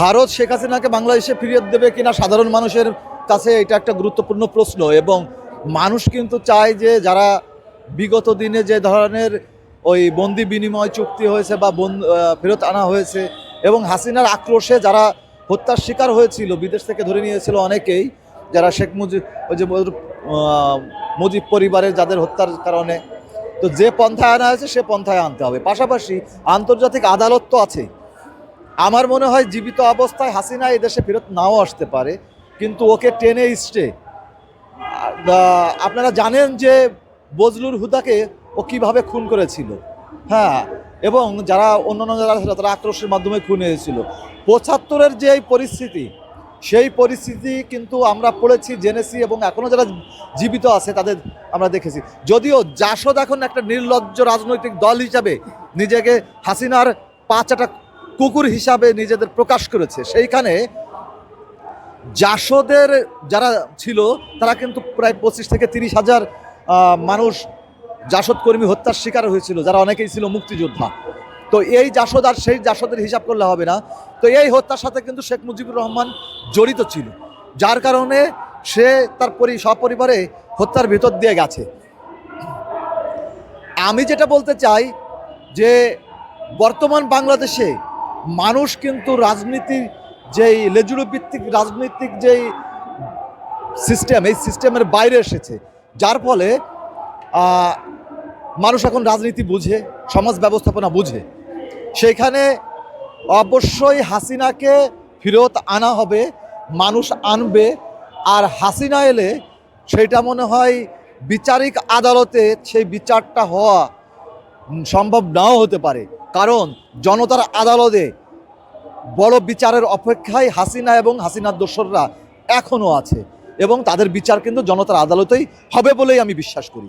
ভারত শেখ হাসিনাকে বাংলাদেশে ফিরিয়ে দেবে কিনা সাধারণ মানুষের কাছে এটা একটা গুরুত্বপূর্ণ প্রশ্ন এবং মানুষ কিন্তু চায় যে যারা বিগত দিনে যে ধরনের ওই বন্দি বিনিময় চুক্তি হয়েছে বা ফেরত আনা হয়েছে এবং হাসিনার আক্রোশে যারা হত্যার শিকার হয়েছিল, বিদেশ থেকে ধরে নিয়েছিল অনেকেই, যারা শেখ মুজিব ওই যে মুজিব পরিবারের যাদের হত্যার কারণে। তো যে পন্থায় আনা হয়েছে সে পন্থায় আনতে হবে। পাশাপাশি আন্তর্জাতিক আদালত তো আছে আমার মনে হয় জীবিত অবস্থায় হাসিনা এদেশে ফেরত নাও আসতে পারে, কিন্তু ওকে টেনে স্টে আপনারা জানেন যে বজলুর হুদাকে ও কীভাবে খুন করেছিল। হ্যাঁ এবং যারা অন্যান্য যারা ছিল তারা আক্রোশের মাধ্যমে খুন হয়েছিল। পঁচাত্তরের যে পরিস্থিতি, সেই পরিস্থিতি কিন্তু আমরা পড়েছি, জেনেছি এবং এখনও যারা জীবিত আছে তাদের আমরা দেখেছি। যদিও জাসদ এখন একটা নির্লজ্জ রাজনৈতিক দল হিসাবে নিজেকে হাসিনার পাঁচাটা কুকুর হিসাবে নিজেদের প্রকাশ করেছে। সেইখানে জাসদের যারা ছিল, তারা কিন্তু প্রায় পঁচিশ থেকে তিরিশ হাজার মানুষ জাসদ কর্মী হত্যার শিকার হয়েছিল, যারা অনেকেই ছিল মুক্তিযোদ্ধা। তো এই জাসদ আর সেই জাসদের হিসাব করলে হবে না। তো এই হত্যার সাথে কিন্তু শেখ মুজিবুর রহমান জড়িত ছিল, যার কারণে সে তার পরি, সপরিবারে হত্যার ভিতর দিয়ে গেছে। আমি যেটা বলতে চাই যে, বর্তমান বাংলাদেশে মানুষ কিন্তু রাজনীতির যেই লেজুরো ভিত্তিক রাজনৈতিক যেই সিস্টেম, এই সিস্টেমের বাইরে এসেছে, যার ফলে মানুষ এখন রাজনীতি বুঝে, সমাজ ব্যবস্থাপনা বুঝে। সেইখানে অবশ্যই হাসিনাকে ফেরত আনা হবে, মানুষ আনবে, আর হাসিনা এলে সেটা মনে হয় বিচারিক আদালতে সেই বিচারটা হওয়া সম্ভব নাও হতে পারে। কারণ জনতার আদালতে বড় বিচারের অপেক্ষায় হাসিনা এবং হাসিনার দোসররা এখনও আছে এবং তাদের বিচার কিন্তু জনতার আদালতেই হবে বলেই আমি বিশ্বাস করি।